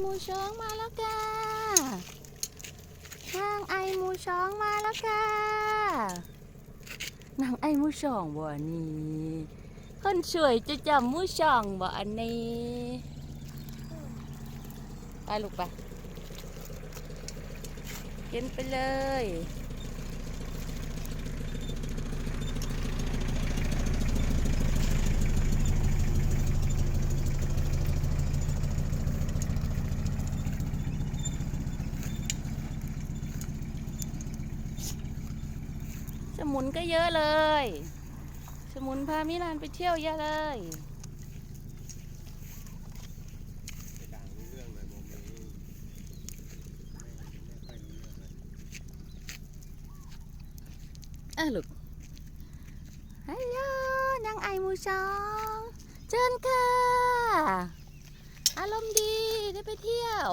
หมูช้องมาแล้วค่ะนางไอหมูช้องมาแล้วค่ะนางไอหมูช้องบ่อนี้คนสวยจะจำหมูช้องบ่อันนี้ไปลูกไปกินไปเลย สมุนก็เยอะเลย สมุนพามิลานไปเที่ยวเยอะเลยไปด่างรู้เรื่องเลยโมเมนี้ไม่ค่อยรู้เรื่องเลยอะลูกฮัลโหลนางไอหมูชองเชิญค่ะ อารมณ์ดีได้ไปเที่ยว